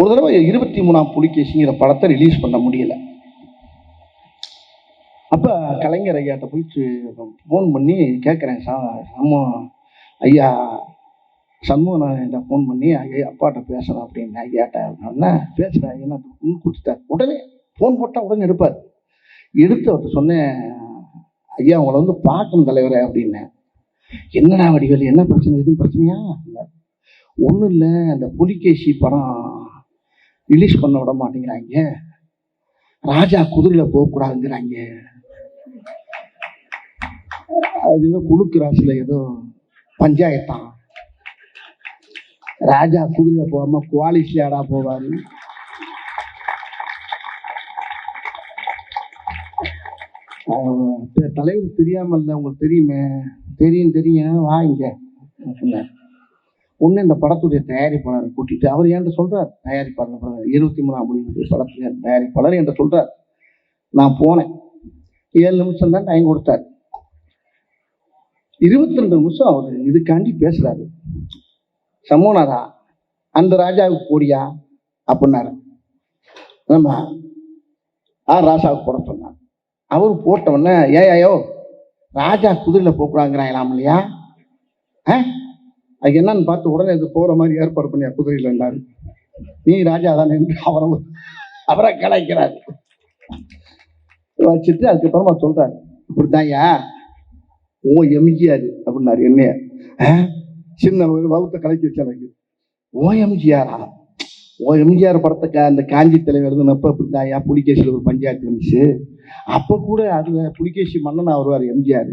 ஒரு தடவை இருபத்தி மூணாம் புலிகேசிங்கிற படத்தை ரிலீஸ் பண்ண முடியல. அப்போ கலைஞர் ஐயாட்ட போயிட்டு ஃபோன் பண்ணி கேட்குறேன் சா சம்மு ஐயா சண்முகநாதன்ட்ட ஃபோன் பண்ணி ஐயா அப்பாட்ட பேசுகிறேன் அப்படின்னு ஐயாட்ட அப்படின்னா பேசுகிறேன் என்ன கொடுத்துட்டார். உடனே ஃபோன் போட்டால் உடனே எடுப்பார். எடுத்து அவர்கிட்ட சொன்னேன் ஐயா உங்களை வந்து பார்க்கணும் தலைவரே அப்படின்னேன் என்னடா வடிவேல் என்ன பிரச்சனை எதுவும் பிரச்சனையா? இல்லை ஒன்றும் இல்லை அந்த புலிகேசி படம் ரிலீஸ் பண்ண விட மாட்டேங்கிறாங்க. ராஜா குதிரையில் போகக்கூடாதுங்கிறாங்க அது ஏதோ குழுக்கு ராசியில் ஏதோ பஞ்சாயத்தான். ராஜா குதிரையில் போகாம குவாலிஸ்லேடா போவார். தலைவர் தெரியாமல் இல்லை உங்களுக்கு தெரியுமே. தெரியும் தெரியும். வா இங்க. சொன்னார் ஒன்று இந்த படத்துடைய தயாரிப்பாளரை கூட்டிட்டு அவர் என்கிட்ட சொல்றார்? தயாரிப்பாளர் இருபத்தி மூணாம் மணி படத்துடைய தயாரிப்பாளர் என்கிட்ட சொல்றார். நான் போனேன். ஏழு நிமிஷம் தான் டைம் கொடுத்தார். இருபத்தி ரெண்டு நிமிஷம் அவர் இதுக்காண்டி பேசுறாரு. சமோனாரா? அந்த ராஜாவுக்கு போடியா? அப்படின்னாரு. நம்ம ஆ ராசாவுக்கு போட சொன்னார். அவர் போட்ட உடனே ஏயாயோ ராஜா குதிரையில் போக்குறாங்கிறாங்களாம் இல்லையா? ஆ? அது என்னன்னு பார்த்து உடனே இது போகிற மாதிரி ஏற்பாடு பண்ணியா குதிரையில் இருந்தாரு நீ ராஜா தானே என்று அவரை அவரை கலாய்க்கிறார். வச்சுட்டு அதுக்கப்புறமா சொல்றாரு இப்படித்தான்யா? ஓ எம்ஜிஆர் அப்படின்னாரு என்னைய. சின்ன ஒரு வகுத்த கலைக்கு வச்சு ஓ எம்ஜிஆரா ஓ எம்ஜிஆர் படத்தை அந்த காஞ்சி தலைவர் எழுதுனப்ப இப்படிதான்யா புலிகேசியில் ஒரு பஞ்சாயத்து வந்துச்சு. அப்போ கூட அதுல புலிகேசி மன்னன் வருவார் எம்ஜிஆர்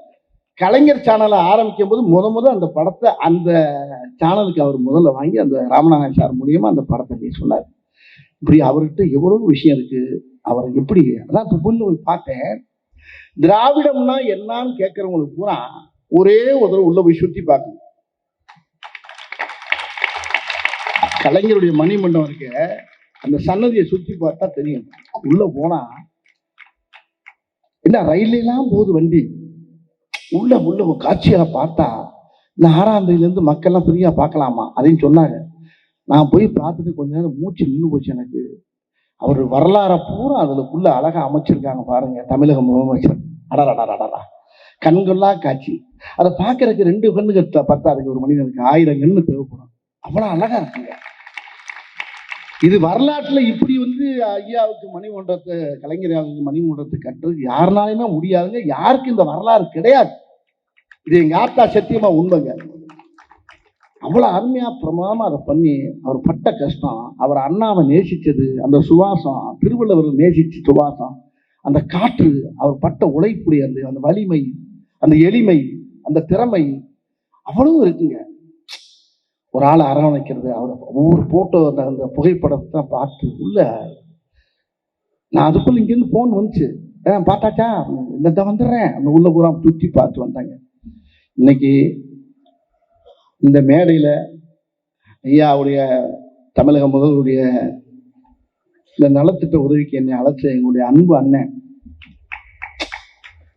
கலைஞர் சேனலை ஆரம்பிக்கும் போது முத முத அந்த படத்தை அந்த சேனலுக்கு அவர் முதல்ல வாங்கி அந்த ராமநாதன் சார் மூலியமா அந்த படத்தை பேச சொன்னார் இப்படி அவர்கிட்ட எவ்வளவு விஷயம் இருக்கு அவர் எப்படி அதான் இப்போ புல்லு பார்த்தேன். திராவிடம்னா என்னன்னு கேட்கறவங்களுக்கு பூரா ஒரே ஒரு தடவை உள்ள போய் சுற்றி பார்க்கணும் கலைஞருடைய மணிமண்டபம் இருக்க. அந்த சன்னதியை சுற்றி பார்த்தா தெரியும். உள்ள போனா என்ன ரயிலெல்லாம் போகுது வண்டி? உள்ள உள்ள காட்சியாக பார்த்தா இந்த ஆறாம் தேதியிலேருந்து மக்கள்லாம் ஃப்ரீயாக பார்க்கலாமா? அப்படின்னு சொன்னாங்க. நான் போய் பார்த்துட்டு கொஞ்ச நேரம் மூச்சு நின்று போச்சு எனக்கு. அவர் வரலாறை பூரா அதுக்குள்ளே அழகாக அமைச்சிருக்காங்க பாருங்க தமிழக முதலமைச்சர். அடடடடடா கண்கொள்ளா காட்சி. அதை பார்க்கறதுக்கு ரெண்டு கண்ணுக்கு பத்தாதுக்கு ஒரு மனிதனுக்கு ஆயிரம் கண்ணு தேவைப்படும். அவ்வளோ அழகாக இருக்குங்க. இது வரலாற்றுல இப்படி வந்து ஐயாவுக்கு மணிமண்டபத்தை கலைஞர் மணிமண்டபத்தை கட்டுறது யாருனாலுமே முடியாதுங்க. யாருக்கு இந்த வரலாறு கிடையாது. இது எங்க ஆத்தா சத்தியமா உண்மைங்க. அவ்வளவு அருமையா பிரமாதமா அதை பண்ணி அவர் பட்ட கஷ்டம் அவர் அண்ணாவை நேசிச்சது அந்த சுவாசம் திருவள்ளுவர் நேசிச்ச சுவாசம் அந்த காற்று அவர் பட்ட உழைப்புடைய அந்த அந்த வலிமை அந்த எளிமை அந்த திறமை அவ்வளவு இருக்குங்க. ஒரு ஆளை அரவணைக்கிறது அவர் ஒவ்வொரு போட்டோ அந்த அந்த புகைப்படத்தை பார்த்து உள்ள நான் அதுக்குள்ள இங்கேருந்து ஃபோன் வந்துச்சு. ஏ பார்த்தாச்சா? இந்த வந்துடுறேன். அந்த உள்ள பூரா சுற்றி பார்த்து வந்தாங்க. இன்னைக்கு இந்த மேடையில் ஐயாவுடைய தமிழக முதல்வருடைய இந்த நலத்திட்ட உதவிக்கு என்னை அழைச்ச எங்களுடைய அன்பு அண்ணன்.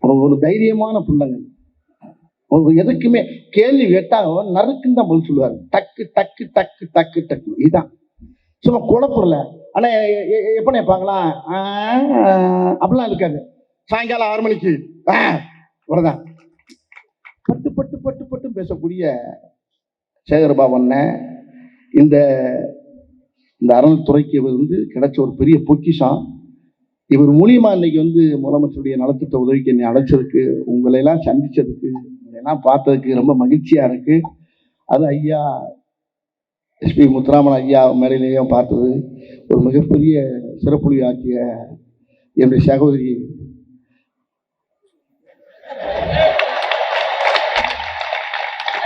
ஒரு ஒரு தைரியமான பிள்ளைங்க எதுக்குமே கேள்வி கேட்டாங்க நறுக்குன்னு தான் பதில் சொல்லுவார். டக்கு டக்கு டக்கு டக்கு டக்கு. இதுதான் சும்மா குழப்பறல. ஆனா எப்ப நினைப்பாங்களா அப்படிலாம் இருக்காது. சாயங்காலம் ஆறு மணிக்கு. அவ்வளோதான் பட்டு பட்டு பட்டு பட்டு பேசக்கூடிய சேகர்பாபு இந்த இந்த அறநிலைத்துறைக்கு இவர் வந்து கிடைச்ச ஒரு பெரிய பொக்கிஷம். இவர் மூலியமா இன்னைக்கு வந்து முதலமைச்சருடைய நலத்திட்ட உதவிக்கு என்னை அழைச்சதுக்கு உங்களை எல்லாம் சந்திச்சதுக்கு உங்களை எல்லாம் பார்த்ததுக்கு ரொம்ப மகிழ்ச்சியா இருக்கு. அது ஐயா எஸ்பி முத்துராமன் ஐயா மேடையிலேயும் பார்த்தது ஒரு மிகப்பெரிய சிறப்புலி ஆக்கிய என்னுடைய சகோதரி.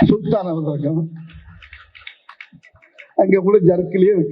சுல்தான் அவர்களுக்கும் அங்கே கூட ஜர்க்கிலேயே இருக்கு.